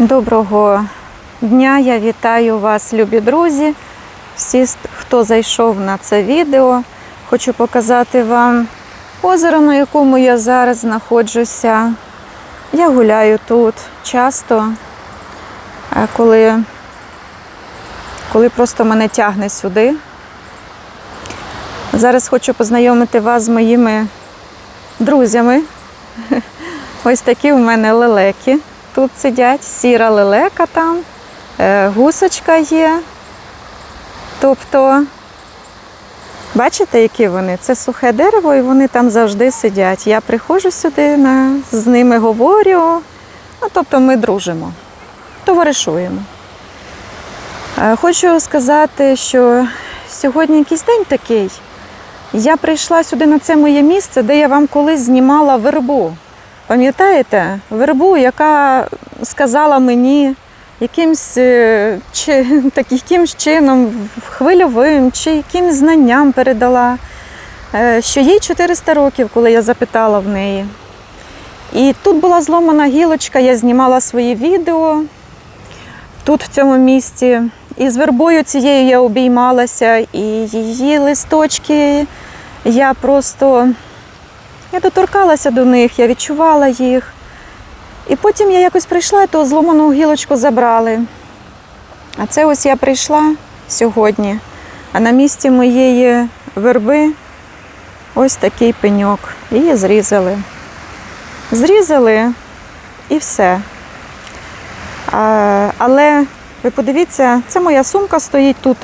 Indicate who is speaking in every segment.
Speaker 1: Доброго дня, я вітаю вас, любі друзі. Всі, хто зайшов на це відео, хочу показати вам озеро, на якому я зараз знаходжуся. Я гуляю тут часто, коли, коли просто мене тягне сюди. Зараз хочу познайомити вас з моїми друзями. Ось такі у мене лелеки тут сидять, сіра лелека там, е, гусочка є. Тобто, бачите, які вони? Це сухе дерево, і вони там завжди сидять. Я приходжу сюди, з ними говорю. Ну, тобто ми дружимо, товаришуємо. Е, Хочу сказати, що сьогодні якийсь день такий. Я прийшла сюди на це моє місце, де я вам колись знімала вербу. Пам'ятаєте, вербу, яка сказала мені якимсь, е, чи, так, якимсь чином, хвильовим чи якимсь знанням передала, е, що їй 400 років, коли я запитала в неї. І тут була зломана гілочка, я знімала свої відео тут, в цьому місці. І з вербою цією я обіймалася, і її листочки я просто. Я доторкалася до них, я відчувала їх. І потім я якось прийшла, і ту зломану гілочку забрали. А це ось я прийшла сьогодні, а на місці моєї верби ось такий пеньок. Її зрізали. Зрізали і все. А, але ви подивіться, це моя сумка стоїть тут.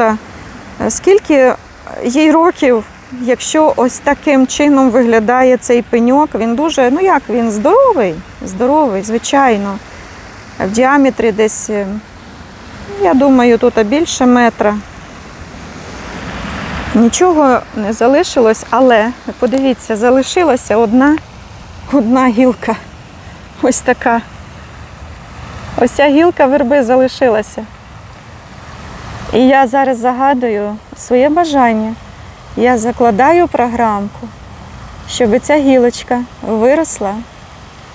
Speaker 1: Скільки їй років, якщо ось таким чином виглядає цей пеньок, він дуже, ну як він здоровий, здоровий, звичайно. В діаметрі десь, е, я думаю, тут більше метра. Нічого не залишилось, але подивіться, залишилася одна, одна гілка. Ось така. Ось ця гілка верби залишилася. І я зараз загадую своє бажання. Я закладаю програмку, щоб ця гілочка виросла,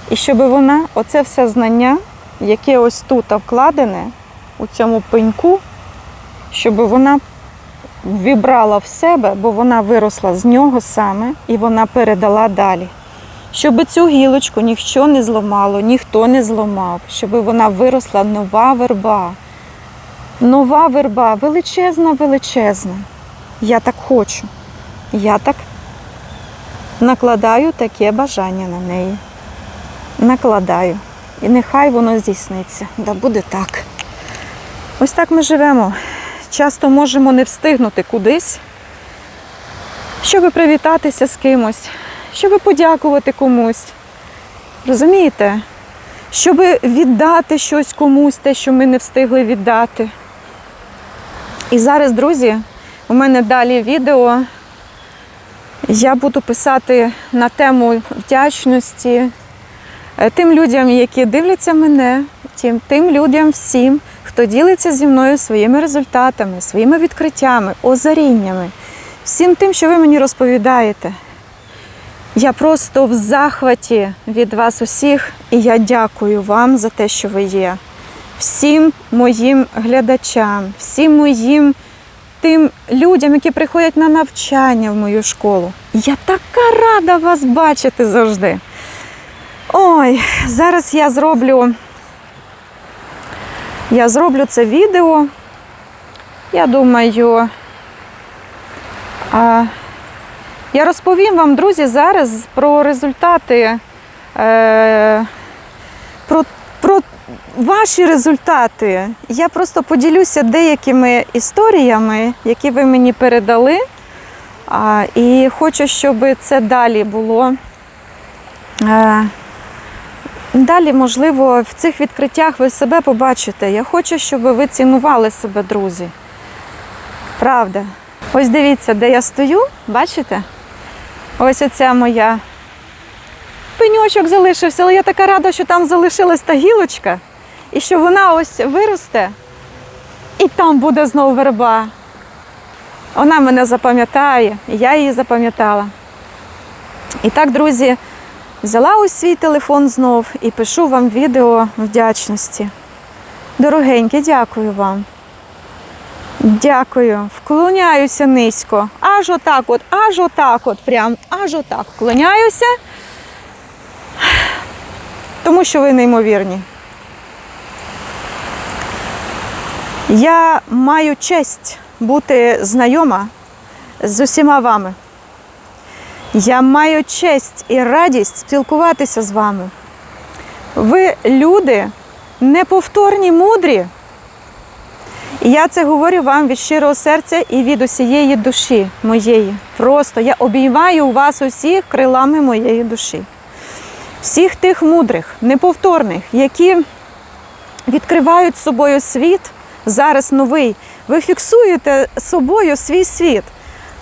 Speaker 1: і щоб вона, оце все знання, яке ось тут вкладене, у цьому пеньку, щоб вона вібрала в себе, бо вона виросла з нього саме, і вона передала далі. Щоб цю гілочку ніхто не зламало, ніхто не зламав, щоб вона виросла нова верба. Нова верба, величезна, величезна. Я так хочу. Я так накладаю таке бажання на неї. Накладаю. І нехай воно здійсниться. Да буде так. Ось так ми живемо. Часто можемо не встигнути кудись, щоб привітатися з кимось, щоб подякувати комусь. Розумієте? Щоб віддати щось комусь, те, що ми не встигли віддати. І зараз, друзі, у мене далі відео. Я буду писати на тему вдячності е, тим людям, які дивляться мене, тим, тим людям всім, хто ділиться зі мною своїми результатами, своїми відкриттями, озаріннями, всім тим, що ви мені розповідаєте. Я просто в захваті від вас усіх, і я дякую вам за те, що ви є. Всім моїм глядачам, всім моїм тим людям, які приходять на навчання в мою школу. Я така рада вас бачити завжди. Ой, зараз я зроблю. Я зроблю це відео. Я думаю. А, я розповім вам, друзі, зараз про результати, е, про, про ваші результати. Я просто поділюся деякими історіями, які ви мені передали. І хочу, щоб це далі було. Е, далі, можливо, в цих відкриттях ви себе побачите. Я хочу, щоб ви цінували себе, друзі. Правда. Ось дивіться, де я стою, бачите? Ось оця моя пеньочок залишився, але я така рада, що там залишилась та гілочка, і що вона ось виросте, і там буде знову верба. Вона мене запам'ятає, і я її запам'ятала. І так, друзі, взяла ось свій телефон знов і пишу вам відео вдячності. Дорогенькі, дякую вам. Дякую. Вклоняюся низько. Аж отак от, аж отак от, прям, аж отак. Вклоняюся. Тому що ви неймовірні. Я маю честь бути знайома з усіма вами. Я маю честь і радість спілкуватися з вами. Ви люди неповторні, мудрі. І я це говорю вам від щирого серця і від усієї душі моєї. Просто я обіймаю вас усіх крилами моєї душі. Всіх тих мудрих, неповторних, які відкривають собою світ зараз новий. Ви фіксуєте собою свій світ.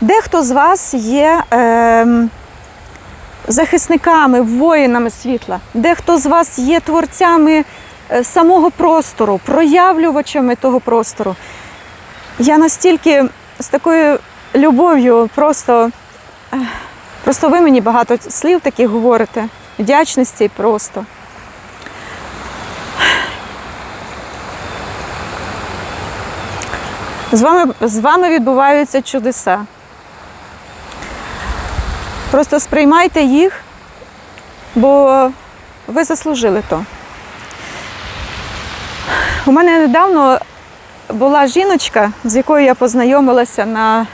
Speaker 1: Дехто з вас є ем, захисниками, воїнами світла, дехто з вас є творцями е, самого простору, проявлювачами того простору. Я настільки з такою любов'ю, просто, просто ви мені багато слів таких говорите, вдячності просто. З вами, з вами відбуваються чудеса. Просто сприймайте їх, бо ви заслужили то. У мене недавно була жіночка, з якою я познайомилася на.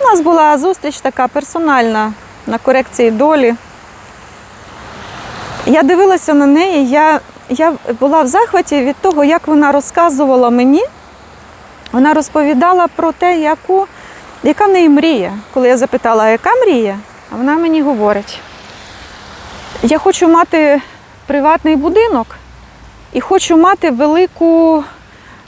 Speaker 1: У нас була зустріч така персональна на корекції долі. Я дивилася на неї, я, я була в захваті від того, як вона розказувала мені. Вона розповідала про те, яку, яка в неї мрія. Коли я запитала, а яка мрія, вона мені говорить: я хочу мати приватний будинок і хочу мати велику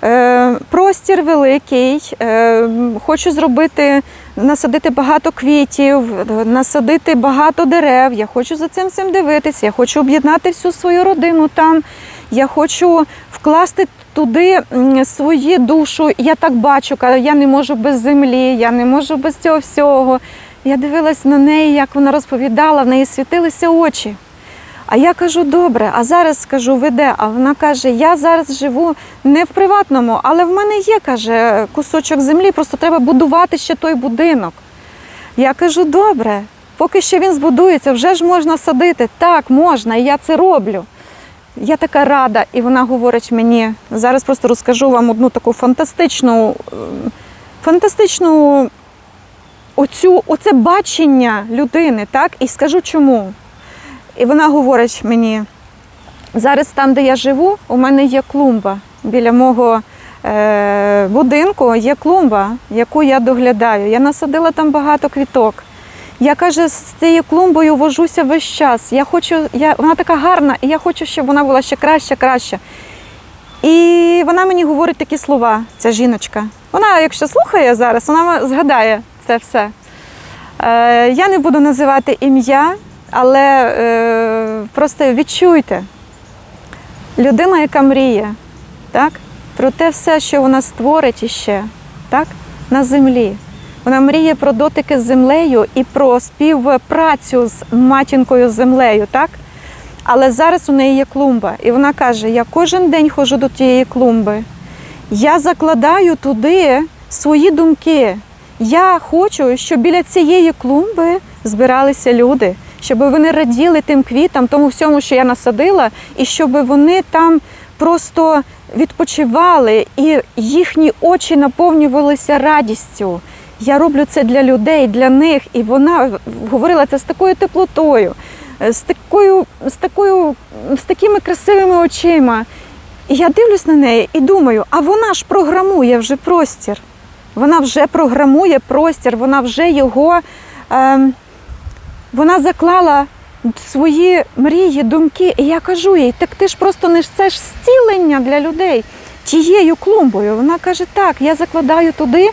Speaker 1: е, простір великий, е, хочу зробити, насадити багато квітів, насадити багато дерев. Я хочу за цим всім дивитися, я хочу об'єднати всю свою родину там. Я хочу вкласти туди свою душу. Я так бачу, кажу, я не можу без землі, я не можу без цього всього. Я дивилась на неї, як вона розповідала, в неї світилися очі. А я кажу, добре, а зараз скажу, ви де? А вона каже, я зараз живу не в приватному, але в мене є, каже, кусочок землі, просто треба будувати ще той будинок. Я кажу, добре, поки ще він збудується, вже ж можна садити. Так, можна, і я це роблю. Я така рада, і вона говорить мені, зараз просто розкажу вам одну таку фантастичну, е, фантастичну оцю, оце бачення людини, так? І скажу чому. І вона говорить мені, зараз там, де я живу, у мене є клумба. Біля мого е, будинку є клумба, яку я доглядаю. Я насадила там багато квіток. Я каже, з цією клумбою вожуся весь час. Я хочу, я, вона така гарна, і я хочу, щоб вона була ще краще, краще. І вона мені говорить такі слова, ця жіночка. Вона, якщо слухає зараз, вона згадає це все. Е, я не буду називати ім'я, але е, просто відчуйте. Людина, яка мріє, так? про те все, що вона створить іще, так? на землі. Вона мріє про дотики з землею і про співпрацю з матінкою землею, так? Але зараз у неї є клумба, і вона каже: я кожен день ходжу до тієї клумби. Я закладаю туди свої думки. Я хочу, щоб біля цієї клумби збиралися люди, щоб вони раділи тим квітам, тому всьому, що я насадила, і щоб вони там просто відпочивали, і їхні очі наповнювалися радістю. Я роблю це для людей, для них. І вона говорила це з такою теплотою, з такою, з такою, з такими красивими очима. І я дивлюсь на неї і думаю, а вона ж програмує вже простір. Вона вже програмує простір, вона вже його. Ем, вона заклала свої мрії, думки. І я кажу їй, так ти ж просто несеш зцілення для людей тією клумбою. Вона каже, так, я закладаю туди е,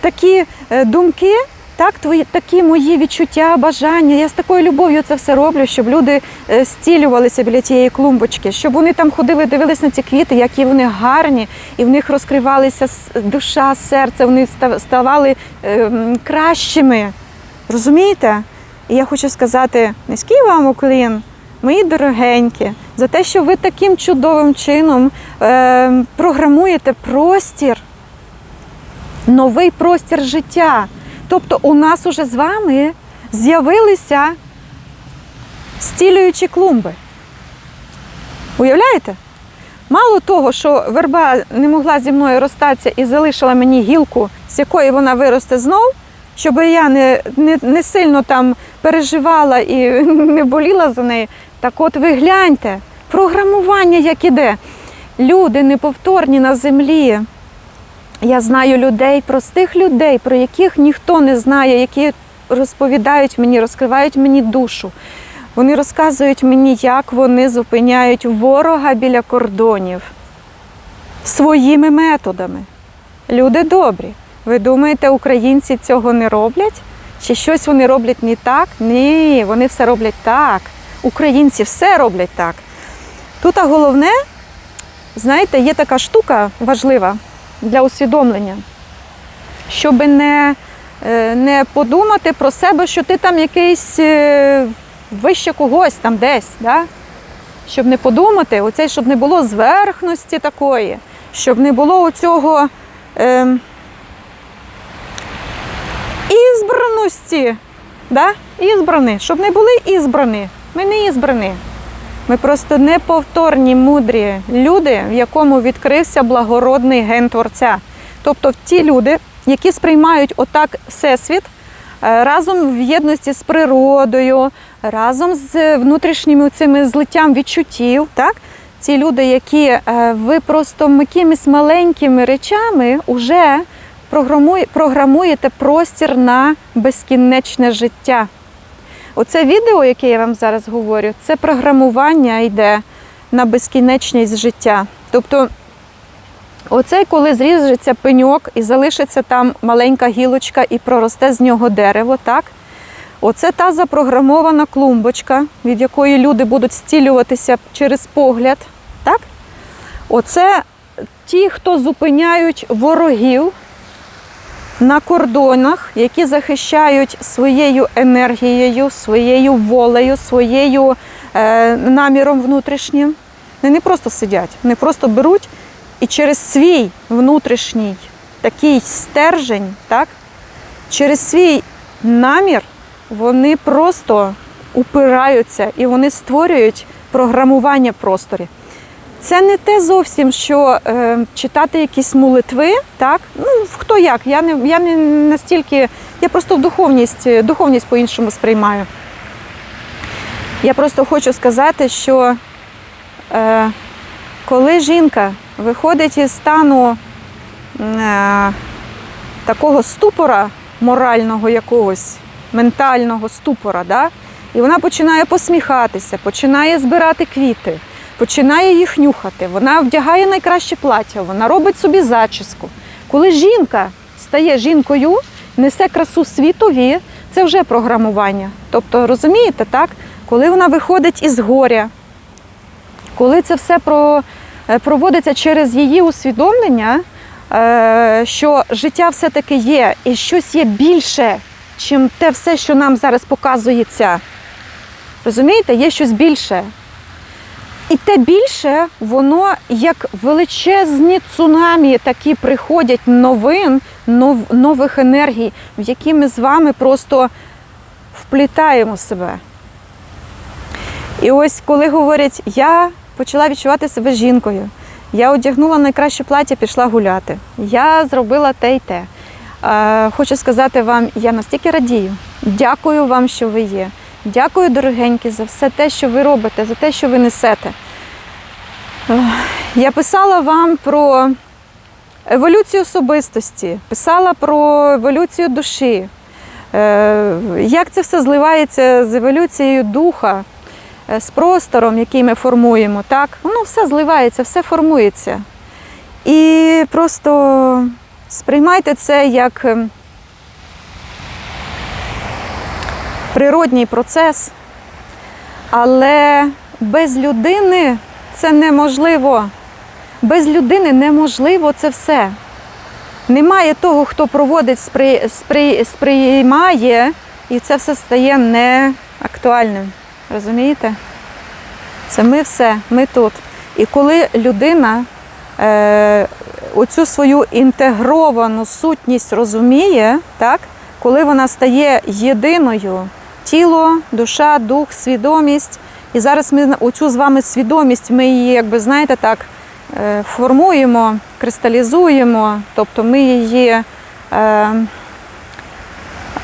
Speaker 1: такі е, думки, так, твої, такі мої відчуття, бажання. Я з такою любов'ю це все роблю, щоб люди е, зцілювалися біля тієї клумбочки, щоб вони там ходили, дивились на ці квіти, які вони гарні, і в них розкривалися душа, серце, вони ставали е, кращими. Розумієте? І я хочу сказати низький вам уклін, мої дорогенькі, за те, що ви таким чудовим чином е, програмуєте простір, новий простір життя. Тобто у нас уже з вами з'явилися стілюючі клумби. Уявляєте? Мало того, що верба не могла зі мною розстатися і залишила мені гілку, з якої вона виросте знов, щоб я не, не, не сильно там переживала і не боліла за неї. Так от ви гляньте, програмування як іде. Люди неповторні на землі. Я знаю людей, простих людей, про яких ніхто не знає, які розповідають мені, розкривають мені душу. Вони розказують мені, як вони зупиняють ворога біля кордонів своїми методами. Люди добрі. Ви думаєте, українці цього не роблять? Чи щось вони роблять не так? Ні, вони все роблять так. Українці все роблять так. Тут а головне, знаєте, є така штука важлива для усвідомлення, щоб не, е, не подумати про себе, що ти там якийсь е, вище когось там десь. Да? Щоб не подумати, оце, щоб не було зверхності такої, щоб не було оцього е, ізбраності. Да? Ізбрані, щоб не були ізбрані. Ми не ізбрані. Ми просто неповторні, мудрі люди, в якому відкрився благородний ген Творця. Тобто ті люди, які сприймають отак Всесвіт е, разом в єдності з природою, разом з внутрішніми цими злиттям відчуттів. Так? Ці люди, які е, ви просто якимись маленькими речами вже програмуєте простір на безкінечне життя. Оце відео, яке я вам зараз говорю, це програмування йде на безкінечність життя. Тобто, оце коли зріжеться пеньок і залишиться там маленька гілочка і проросте з нього дерево, так? Оце та запрограмована клумбочка, від якої люди будуть стілюватися через погляд. Так? Оце ті, хто зупиняють ворогів на кордонах, які захищають своєю енергією, своєю волею, своєю е, наміром внутрішнім. Вони не просто сидять, вони просто беруть і через свій внутрішній такий стержень, так, через свій намір вони просто упираються і вони створюють програмування в просторі. Це не те зовсім, що е, читати якісь молитви, так? Ну, хто як, я не, я не настільки, я просто духовність, духовність по-іншому сприймаю. Я просто хочу сказати, що е, коли жінка виходить із стану е, такого ступора морального якогось, ментального ступора, да? і вона починає посміхатися, починає збирати квіти, починає їх нюхати, вона вдягає найкраще плаття, вона робить собі зачіску. Коли жінка стає жінкою, несе красу світові, це вже програмування. Тобто, розумієте, так? Коли вона виходить із горя, коли це все про, е, проводиться через її усвідомлення, е, що життя все-таки є і щось є більше, чим те все, що нам зараз показується. Розумієте, є щось більше. І те більше, воно як величезні цунамі такі приходять новин, нов, нових енергій, в які ми з вами просто вплітаємо себе. І ось коли говорять, я почала відчувати себе жінкою, я одягнула найкраще плаття, пішла гуляти. Я зробила те й те. Е, Хочу сказати вам, я настільки радію. Дякую вам, що ви є. Дякую, дорогенькі, за все те, що ви робите, за те, що ви несете. Я писала вам про еволюцію особистості, писала про еволюцію душі, Е, як це все зливається з еволюцією духа, е, з простором, який ми формуємо. Так? Воно все зливається, все формується. І просто сприймайте це як природній процес, але без людини це неможливо. Без людини неможливо це все. Немає того, хто проводить, спри, спри, сприймає, і це все стає неактуальним. Розумієте? Це ми все, ми тут. І коли людина е, оцю свою інтегровану сутність розуміє, так, коли вона стає єдиною, тіло, душа, дух, свідомість. І зараз ми оцю з вами свідомість, ми її, якби знаєте, так е, формуємо, кристалізуємо, тобто ми її е,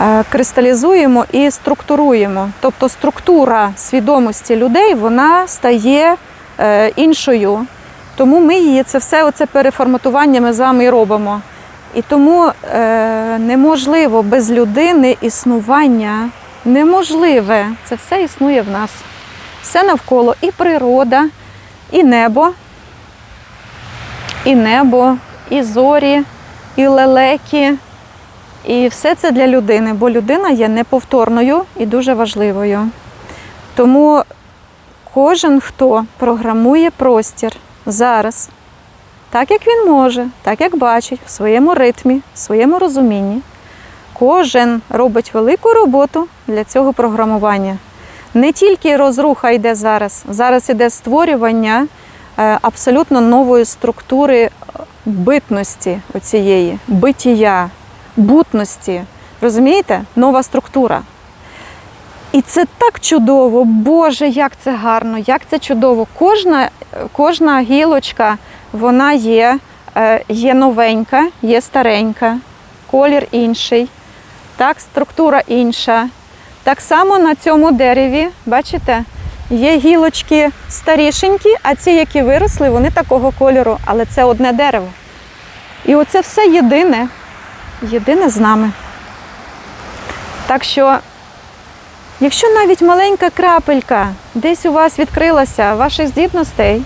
Speaker 1: е, кристалізуємо і структуруємо. Тобто структура свідомості людей вона стає е, іншою. Тому ми її це все оце переформатування ми з вами робимо. І тому е, неможливо без людини існування неможливе. Це все існує в нас. Все навколо і природа, і небо, і небо, і зорі, і лелеки. І все це для людини, бо людина є неповторною і дуже важливою. Тому кожен, хто програмує простір зараз, так як він може, так як бачить, в своєму ритмі, в своєму розумінні, кожен робить велику роботу для цього програмування. Не тільки розруха йде зараз, зараз іде створювання е, абсолютно нової структури е, битності оцієї, битія, бутності. Розумієте? Нова структура. І це так чудово, Боже, як це гарно, як це чудово. Кожна, кожна гілочка, вона є, е, є новенька, є старенька, колір інший, так, структура інша. Так само на цьому дереві, бачите, є гілочки старішенькі, а ці, які виросли, вони такого кольору, але це одне дерево. І оце все єдине, єдине з нами. Так що, якщо навіть маленька крапелька десь у вас відкрилася ваших здібностей,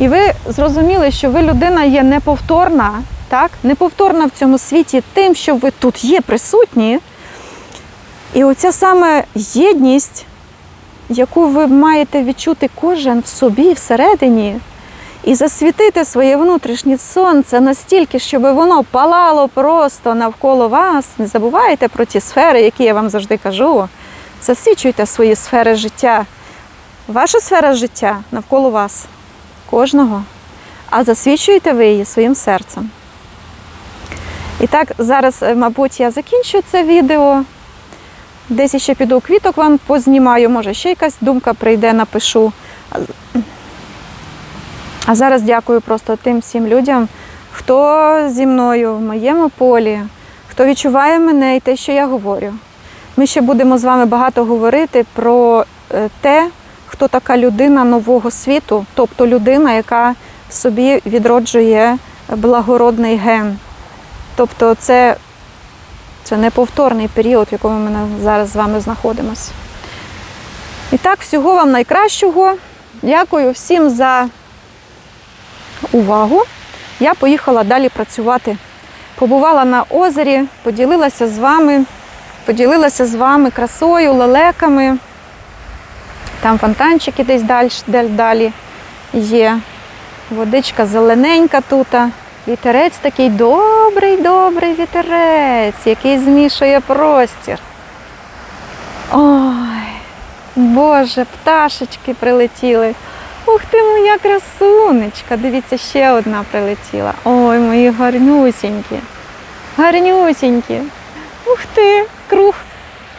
Speaker 1: і ви зрозуміли, що ви людина є неповторна, так? неповторна в цьому світі тим, що ви тут є присутні. І оця саме єдність, яку ви маєте відчути кожен в собі всередині, і засвітити своє внутрішнє сонце настільки, щоб воно палало просто навколо вас. Не забувайте про ті сфери, які я вам завжди кажу. Засвічуйте свої сфери життя. Ваша сфера життя навколо вас, кожного. А засвічуєте ви її своїм серцем. І так, зараз, е, мабуть, я закінчу це відео. Десь ще піду квіток вам познімаю, може ще якась думка прийде, напишу. А зараз дякую просто тим всім людям, хто зі мною в моєму полі, хто відчуває мене і те, що я говорю. Ми ще будемо з вами багато говорити про е, те, хто така людина нового світу, тобто людина, яка собі відроджує благородний ген. Тобто це це неповторний період, в якому ми зараз з вами знаходимося. І так, всього вам найкращого. Дякую всім за увагу. Я поїхала далі працювати. Побувала на озері, поділилася з вами, поділилася з вами красою, лелеками. Там фонтанчики десь далі, далі є. Водичка зелененька тут. Вітерець такий добрий, добрий вітерець, який змішує простір. Ой, Боже, пташечки прилетіли. Ух ти, моя красунечка. Дивіться, ще одна прилетіла. Ой, мої гарнюсінькі. Гарнюсінькі. Ух ти, круг,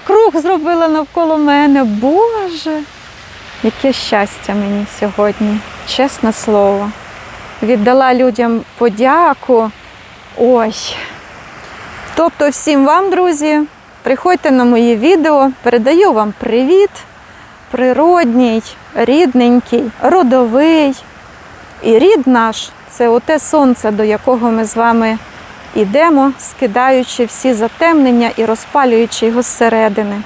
Speaker 1: круг зробила навколо мене. Боже, яке щастя мені сьогодні, чесне слово віддала людям подяку. Ой. Тобто, всім вам, друзі, приходьте на мої відео, передаю вам привіт, природній, рідненький, родовий. І рід наш це оте сонце, до якого ми з вами йдемо, скидаючи всі затемнення і розпалюючи його зсередини.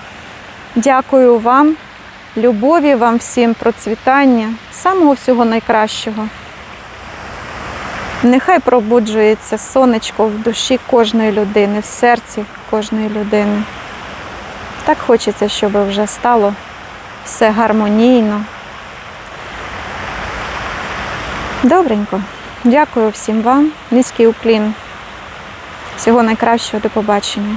Speaker 1: Дякую вам, любові вам всім, процвітання, самого всього найкращого. Нехай пробуджується сонечко в душі кожної людини, в серці кожної людини. Так хочеться, щоб вже стало все гармонійно. Добренько. Дякую всім вам. Низький уклін. Всього найкращого до побачення.